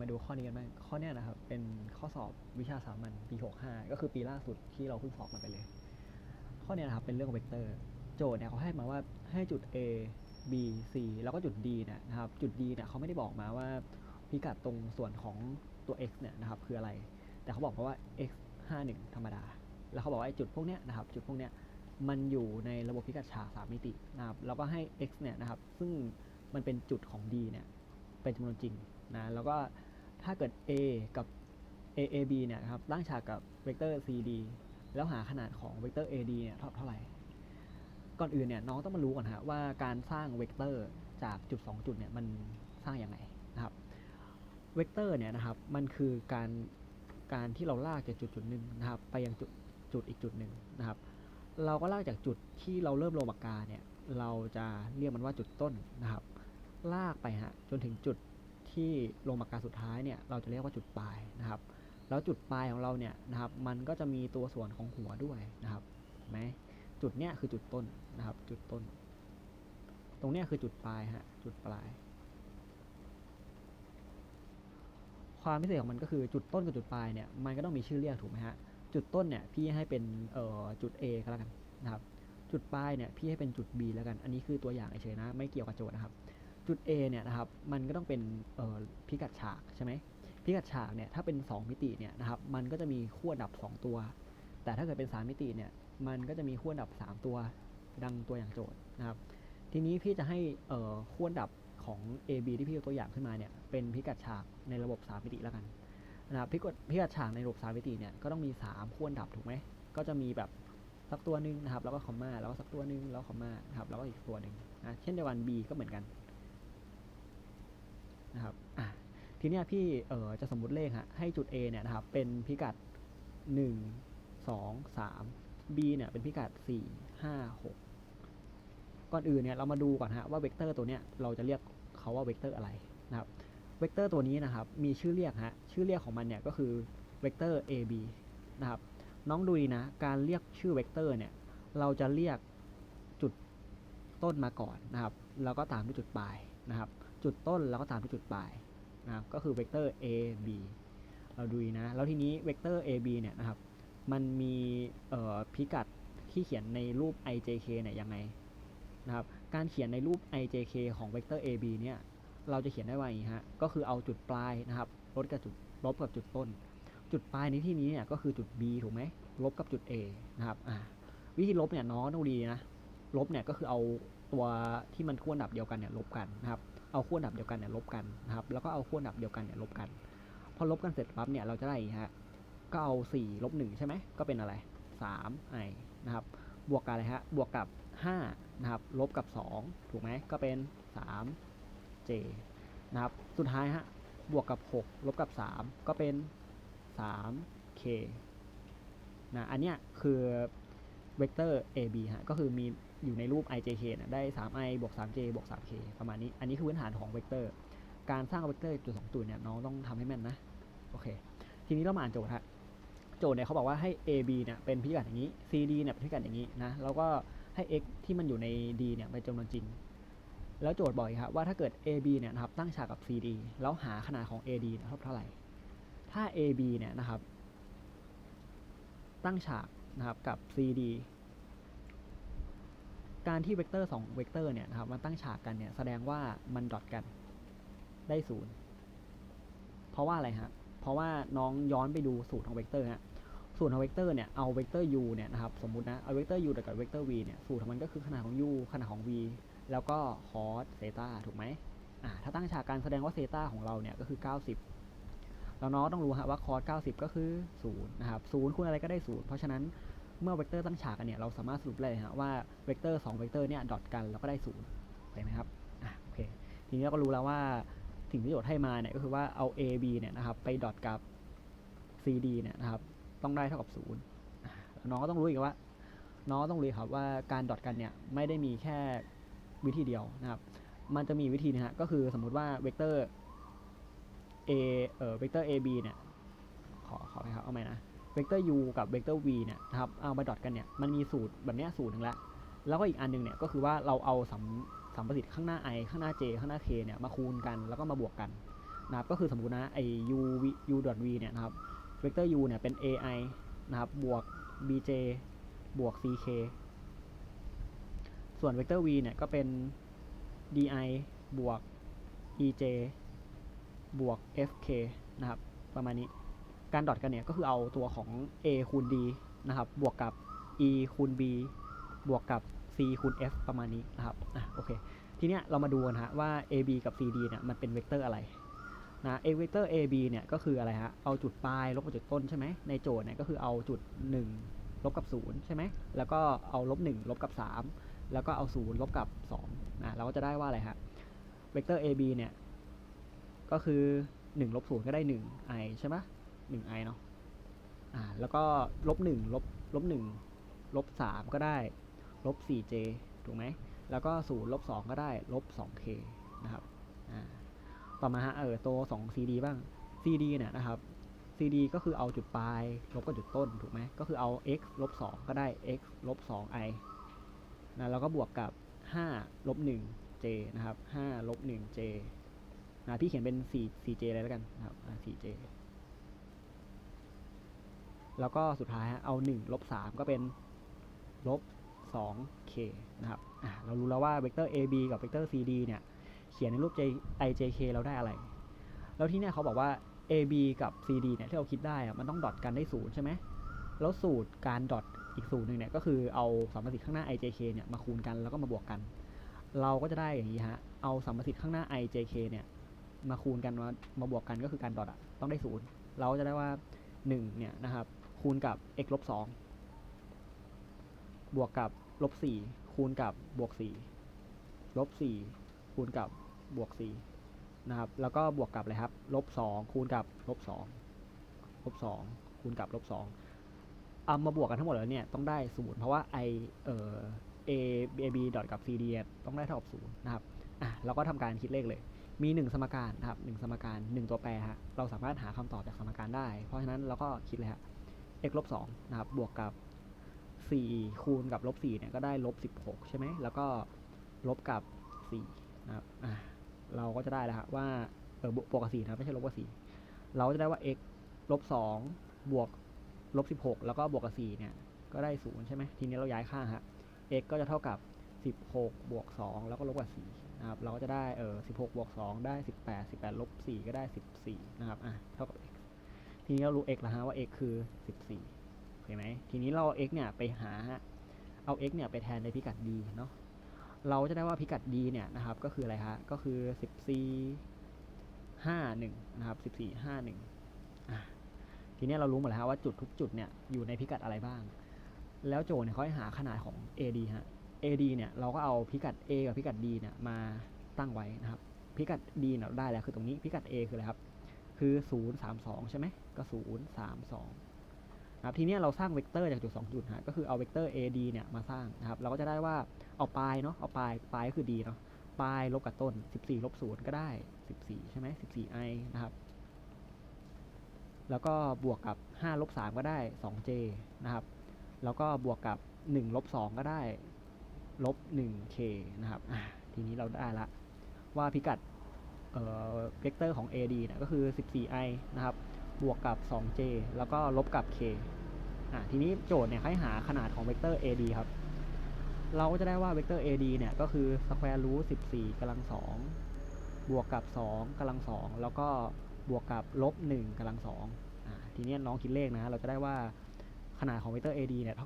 มาดูข้อนี้กันบ้างข้อนี้นะครับ เป็นข้อสอบวิชาสามัญปี 65 ก็คือปีล่าสุดที่เราเพิ่งสอบมาไปเลย ข้อนี้นะครับเป็นเรื่องเวกเตอร์ โจทย์เนี่ยเขาให้มาว่าให้จุด A B C แล้วก็จุด D เนี่ยนะครับจุด D เนี่ยเขาไม่ได้บอกมาว่าพิกัดตรงส่วนของตัว x เนี่ยนะครับคืออะไร แต่เขาบอกมาว่า x 51 ธรรมดา แล้วเขาบอกว่าไอ้จุดพวกเนี้ยนะครับจุดพวกเนี้ยมันอยู่ในระบบพิกัดฉากสามมิตินะครับแล้วก็ให้ x เนี่ยนะครับซึ่งมันเป็นจุดของ D เนี่ยเป็นจำนวนจริง นะแล้วก็ถ้าเกิด A กับ A A B เนี่ยครับตั้งฉากกับเวกเตอร์ C D แล้วหาขนาดของเวกเตอร์ A D เนี่ยเท่าเท่าไหร่ ก่อนอื่นเนี่ยน้องต้องมารู้ก่อนฮะว่าการสร้างเวกเตอร์จากจุด 2 จุดเนี่ยมันสร้างยังไงนะครับเวกเตอร์เนี่ยนะครับมันคือการการที่เราลากจากจุดจุดหนึ่งนะครับไปยังจุดจุดอีกจุดหนึ่งนะครับ เราก็ลากจากจุดที่เราเริ่มโลงปากกาเนี่ยเราจะเรียกมันว่าจุดต้นนะครับ ลากไปฮะจนถึงจุด ที่ลงปากกาสุดท้ายเนี่ยเราจะเรียกว่าจุดปลายนะครับ แล้วจุดปลายของเราเนี่ยนะครับ มันก็จะมีตัวส่วนของหัวด้วยนะครับเห็นไหมจุดเนี้ยคือจุดต้นนะครับ จุดต้น ตรงเนี้ยคือจุดปลายฮะจุดปลาย ความพิเศษของมันก็คือจุดต้นกับจุดปลายเนี่ยมันก็ต้องมีชื่อเรียกถูกไหมฮะจุดต้นเนี่ยพี่ให้เป็นเอ่อจุด A ก็แล้วกันนะครับ จุดปลายเนี่ยพี่ให้เป็นจุด B แล้วกัน อันนี้คือตัวอย่างเฉยๆนะ ไม่เกี่ยวกับโจทย์นะครับ จุด A เนี่ยนะครับมันก็ต้องเป็นเอ่อพิกัดฉากใช่ไหมพิกัดฉากเนี่ยถ้าเป็น 2 มิติเนี่ยนะครับมันก็จะมีขั้วดับ 2 ตัว แต่ถ้าเกิดเป็น 3 มิติเนี่ยมันก็จะมีขั้วดับ 3 ตัวดังตัวอย่างโจทย์นะครับทีนี้พี่จะให้เอ่อขั้วดับของ A B ที่พี่ยกตัวอย่างขึ้นมาเนี่ยเป็นพิกัดฉากในระบบ 3 มิติแล้วกันนะครับพิกัดพิกัดฉากในระบบ 3 มิติเนี่ยก็ต้องมี 3ขั้วดับถูกไหมก็จะมีแบบสักตัวหนึ่งนะครับแล้วก็คอมมาแล้วก็สักตัวหนึ่งแล้วคอมมานะครับแล้วก็อีกตัวหนึ่งนะเช่นเดียวกัน B ก็เหมือนกัน นะครับอะทีเนี้ยพี่เออจะสมมติเลขฮะให้จุด A เนี่ยนะครับเป็นพิกัด 1 2 3 B เนี่ยเป็นพิกัด 4 5 6 ก่อนอื่นเนี่ยเรามาดูก่อนฮะว่าเวกเตอร์ตัวเนี้ยเราจะเรียกเขาว่าเวกเตอร์อะไรนะครับเวกเตอร์ตัวนี้นะครับมีชื่อเรียกฮะชื่อเรียกของมันเนี่ยก็คือเวกเตอร์ AB นะครับน้องดูดีนะ การเรียกชื่อเวกเตอร์เนี่ยเราจะเรียกจุดต้นมาก่อนนะครับ แล้วก็ตามด้วยจุดปลายนะครับ จุดต้นแล้วก็ตามด้วยจุดปลายนะครับก็คือเวกเตอร์ AB เราดูนะ แล้วทีนี้เวกเตอร์ AB เนี่ยนะครับ มันมีพิกัดที่เขียนในรูป ijk เนี่ยยังไงนะครับ การเขียนในรูป ijk ของเวกเตอร์ AB เนี่ย เราจะเขียนได้ว่าอย่างนี้ฮะ ก็คือเอาจุดปลายนะครับลบกับจุดลบกับจุดต้น จุดปลายในที่นี้เนี่ยก็คือจุด B ถูกไหมลบกับจุด A นะครับวิธีลบเนี่ยน้องต้องดีนะ ลบเนี่ยก็คือเอาตัวที่มันขั้วดับเดียวกันเนี่ยลบกันนะครับ เอาขั้วดับเดียวกันเนี่ยลบกันนะครับแล้วก็เอาขั้วดับเดียวกันเนี่ยลบกัน พอลบกันเสร็จปั๊บเนี่ยเราจะได้ฮะก็เอา4ลบ1ใช่ไหมก็เป็นอะไร3ไอนะครับบวกกับอะไรฮะบวกกับ5นะครับลบกับ 2 ถูกไหมก็เป็น3 j นะครับสุดท้ายฮะบวกกับ 6 ลบกับ 3 ก็เป็น 3k นะอันเนี้ยคือเวกเตอร์ ab ฮะก็คือมี อยู่ในรูป ijk นะได้ 3i บวก 3j บวก 3k ประมาณนี้ อันนี้คือพื้นฐานของเวกเตอร์ การสร้างเวกเตอร์จุดสองจุดเนี่ยน้องต้องทำให้แม่นนะ โอเค ทีนี้เรามาอ่านโจทย์ฮะ โจทย์เนี่ยเขาบอกว่าให้ AB เนี่ยเป็นพิกัดอย่างนี้ CD เนี่ยเป็นพิกัดอย่างนี้นะ แล้วก็ให้ x ที่มันอยู่ใน D เนี่ยเป็นจำนวนจริง แล้วโจทย์บอกอีกครับว่าถ้าเกิด AB เนี่ยนะครับตั้งฉากกับ CD แล้วหาขนาดของ AD นะครับเท่าไหร่ ถ้า AB เนี่ยนะครับ ตั้งฉากนะครับกับ CD การที่เวกเตอร์2เวกเตอร์เนี่ยนะครับมันตั้งฉากกันเนี่ยแสดงว่ามันดอทกันได้ศูนย์เพราะว่าอะไรฮะเพราะว่าน้องย้อนไปดูสูตรของเวกเตอร์ฮะสูตรของเวกเตอร์เนี่ยเอาเวกเตอร์ u เนี่ยนะครับสมมุตินะเอาเวกเตอร์ u กับเวกเตอร์ v เนี่ยสูตรของมันก็คือขนาดของ u ขนาดของ v แล้วก็ cos เซตาถูกไหมอ่าถ้าตั้งฉากการแสดงว่าเซตาของเราเนี่ยก็คือ 90 แล้วน้องต้องรู้ฮะว่า cos 90 ก็คือ0นะครับ0คูณอะไรก็ได้0เพราะฉะนั้น เมื่อเวกเตอร์ตั้งฉากกันเนี่ยเราสามารถสรุปได้เลยฮะว่าเวกเตอร์2เวกเตอร์เนี่ยดอทกันแล้วก็ได้0เห็นไหมครับอ่าโอเคทีนี้เราก็รู้แล้วว่าสิ่งที่โจทย์ให้มาเนี่ยก็คือว่าเอา a b เนี่ยนะครับไปดอทกับ cd เนี่ยนะครับต้องได้เท่ากับ0อ่าแล้วน้องก็ต้องรู้อีกว่า น้องต้องรู้ครับว่าการดอทกันเนี่ยไม่ได้มีแค่วิธีเดียวนะครับ มันจะมีวิธีนะฮะก็คือสมมุติว่าเวกเตอร์ a เอ่อเวกเตอร์ ab เนี่ยขอขอไปครับเอาใหม่นะ เวกเตอร์ u กับเวกเตอร์ v เนี่ยนะครับเอามาดอทกันเนี่ยมันมีสูตรแบบนี้สูตรหนึ่งแล้วแล้วก็อีกอันหนึงเนี่ยก็คือว่าเราเอาสัมสัมประสิทธิ์ข้างหน้า i ข้างหน้า j ข้างหน้า k เนี่ยมาคูณกันแล้วก็มาบวกกันนะครับก็คือสมมตินะไอ u v u v เนี่ยนะครับเวกเตอร์ u เนี่ยเป็น ai นะครับบวก bj บวก ck ส่วนเวกเตอร์ v เนี่ยก็เป็น di บวก ej บวก fk นะครับ ประมาณนี้ การดอทกันเนี่ยก็คือเอาตัวของ a คูณ d นะครับบวกกับ e คูณ b บวกกับ c คูณ f ประมาณนี้นะครับอะโอเคทีเนี้ยเรามาดูกันฮะว่า ab กับ cd เนี่ยมันเป็นเวกเตอร์อะไรนะ a เวกเตอร์ ab เนี่ยก็คืออะไรฮะเอาจุดปลายลบกับจุดต้นใช่ไหมในโจทย์เนี่ยก็คือเอาจุด 1 ลบกับ 0 ใช่ไหมแล้วก็เอาลบ 1 ลบกับ 3 แล้วก็เอา 0 ลบกับ2นะเราก็จะได้ว่าอะไรฮะเวกเตอร์ ab เนี่ยก็คือ 1 ลบ 0 ก็ได้1 i ใช่ไหม 1 i เนาะอ่าแล้วก็ลบ1ลบลบ1ลบ3ก็ได้ลบ 4j ถูกไหม แล้วก็0ลบ2ก็ได้ลบ 2k นะครับ อ่า ต่อมาฮะ เออ ตัว 2 cd บ้าง cd เนี่ยนะครับ cd ก็คือเอาจุดปลาย ลบกับจุดต้น ถูกไหม ก็คือเอา x ลบ2ก็ได้ x ลบ 2i นะ แล้วก็บวกกับ 5 ลบ 1j นะครับ 5 ลบ 1j นะ พี่เขียนเป็น 4 4j เลยแล้วกันนะครับอ่า 4j แล้วก็สุดท้ายฮะเอา1ลบ3ก็เป็นลบ 2k นะครับเรารู้แล้วว่าเวกเตอร์ ab กับเวกเตอร์ cd เนี่ย เขียนในรูป j ijk เราได้อะไร แล้วที่เนี่ยเขาบอกว่า ab กับ cd เนี่ยที่เราคิดได้อะมันต้องดอทกันได้ศูนย์ใช่ไหมแล้วสูตรการดอทอีกสูตรหนึ่งเนี่ยก็คือเอาสัมประสิทธิ์ข้างหน้า ijk เนี่ยมาคูณกันแล้วก็มาบวกกัน เราก็จะได้อย่างนี้ฮะ เอาสัมประสิทธิ์ข้างหน้า ijk เนี่ยมาคูณกันมามาบวกกันก็คือการดอทอะต้องได้ศูนย์เราก็จะได้ว่า1เนี่ยนะครับ คูณกับ x ลบ2บวกกับลบสี่คูณกับบวกสี่ลบสี่คูณกับบวกสี่นะครับแล้วก็บวกกับอะไรครับลบสองคูณกับลบสองลบสองคูณกับลบสองเอามาบวกกันทั้งหมดแล้วเนี่ยต้องได้ศูนย์เพราะว่า i เอ่อ a a b ดอทกับ c d ต้องได้เท่ากับศูนย์นะครับอะเราก็ทำการคิดเลขเลย มีหนึ่งสมการนะครับหนึ่งสมการหนึ่งตัวแปรฮะเราสามารถหาคำตอบจากสมการได้ เพราะฉะนั้นเราก็คิดเลยฮะ x ลบสองนะครับ บวกกับ 4 คูณกับลบ4เนี่ยก็ได้ลบ 16 ใช่ไหม แล้วก็ลบกับ 4 นะครับอ่าเราก็จะได้แล้วครับว่า เออบวกกับ4นะไม่ใช่ลบกับ4เราจะได้ว่า x ลบ2บวกลบ16 แล้วก็บวกกับ4เนี่ย ก็ได้ 0 ใช่ไหม ทีนี้เราย้ายข้างฮะ x ก็จะเท่ากับ 16 บวก 2 แล้วก็ลบกับ4นะครับ เราก็จะได้ เออ16 บวก 2 ได้ 18 18 ลบ 4 ก็ได้ 14 นะครับ อะ เท่ากับ ทีนี้เรารู้ x แล้วฮะว่า x คือ 14โอเคไหมทีนี้เราเอา x เนี่ยไปหาเอา x เนี่ยไปแทนในพิกัด d เนาะเราจะได้ว่าพิกัด d เนี่ยนะครับก็คืออะไรฮะก็คือ 14 51นะครับ14 51อะทีนี้เรารู้หมดแล้วฮะว่าจุดทุกจุดเนี่ยอยู่ในพิกัดอะไรบ้าง แล้วโจทย์เนี่ยเขาให้หาขนาดของ AD ฮะ AD เนี่ยเราก็เอาพิกัด A กับพิกัด D เนี่ยมาตั้งไว้นะครับ พิกัด D เนี่ยได้แล้วคือตรงนี้พิกัด A คืออะไรครับ คือ 032 ใช่ไหมก็ 032นะครับทีนี้เราสร้างเวกเตอร์จากจุด 2 จุดฮะก็คือเอาเวกเตอร์ AD เนี่ยมาสร้างนะครับเราก็จะได้ว่าเอาปลายเนาะเอาปลายปลายก็คือ D เนาะปลายลบกับต้น 14ลบ0ก็ได้ 14 ใช่ไหม14 i นะครับ แล้วก็บวกกับ 5 ลบ 3 ก็ได้ 2j นะครับ แล้วก็บวกกับ 1 ลบ 2 ก็ได้ลบ 1k นะครับ ทีนี้เราได้ละว่าพิกัด เวกเตอร์ของ AD เนี่ยก็คือ 14i นะครับ บวกกับ 2j แล้วก็ลบกับ k อะทีนี้โจทย์เนี่ยให้หาขนาดของเวกเตอร์ AD ครับ เราก็จะได้ว่าเวกเตอร์ AD เนี่ยก็คือ square root 14กำลัง2บวกกับ 2กำลัง2แล้วก็บวกกับลบ1กำลัง2อ่าทีนี้น้องคิดเลขนะ เราจะได้ว่าขนาดของเวกเตอร์ AD เนี่ย